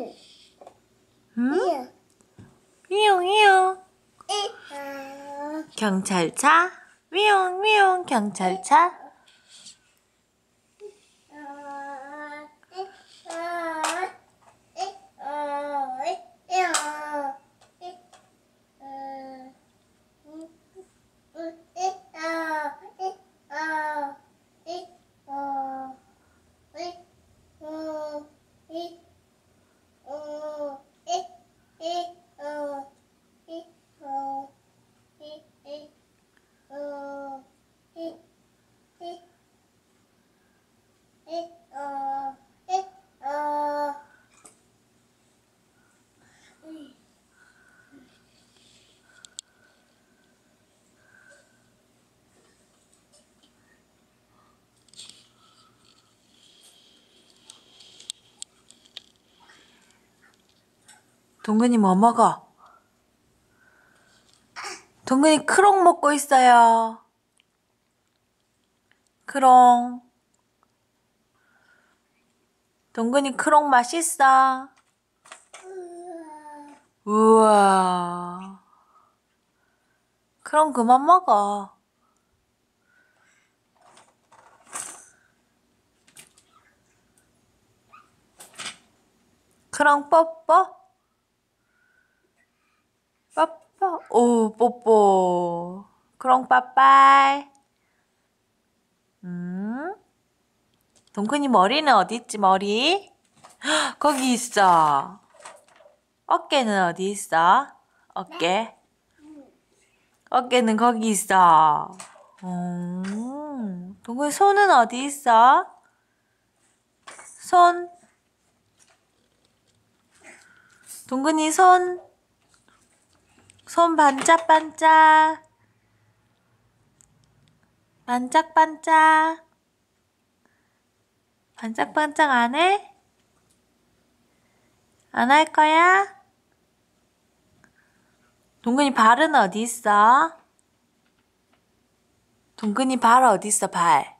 응. 응? 위용 위용 아, 경찰차 위용 위용 경찰차 동근이 뭐 먹어? 동근이 크롱 먹고 있어요. 크롱. 동근이 크롱 맛있어. 우와. 크롱 그만 먹어. 크롱 뽀뽀. 뽀뽀. 오, 뽀뽀. 크롱 빠빠이. 음. 동근이 머리는 어디 있지, 머리? 헉, 거기 있어. 어깨는 어디 있어? 어깨. 어깨는 거기 있어. 음. 동근이 손은 어디 있어? 손. 동근이 손. 손 반짝반짝. 반짝반짝. 반짝반짝 안 해? 안 할 거야? 동근이 발은 어디 있어? 동근이 발 어디 있어, 발?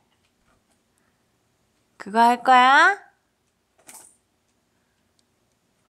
그거 할 거야?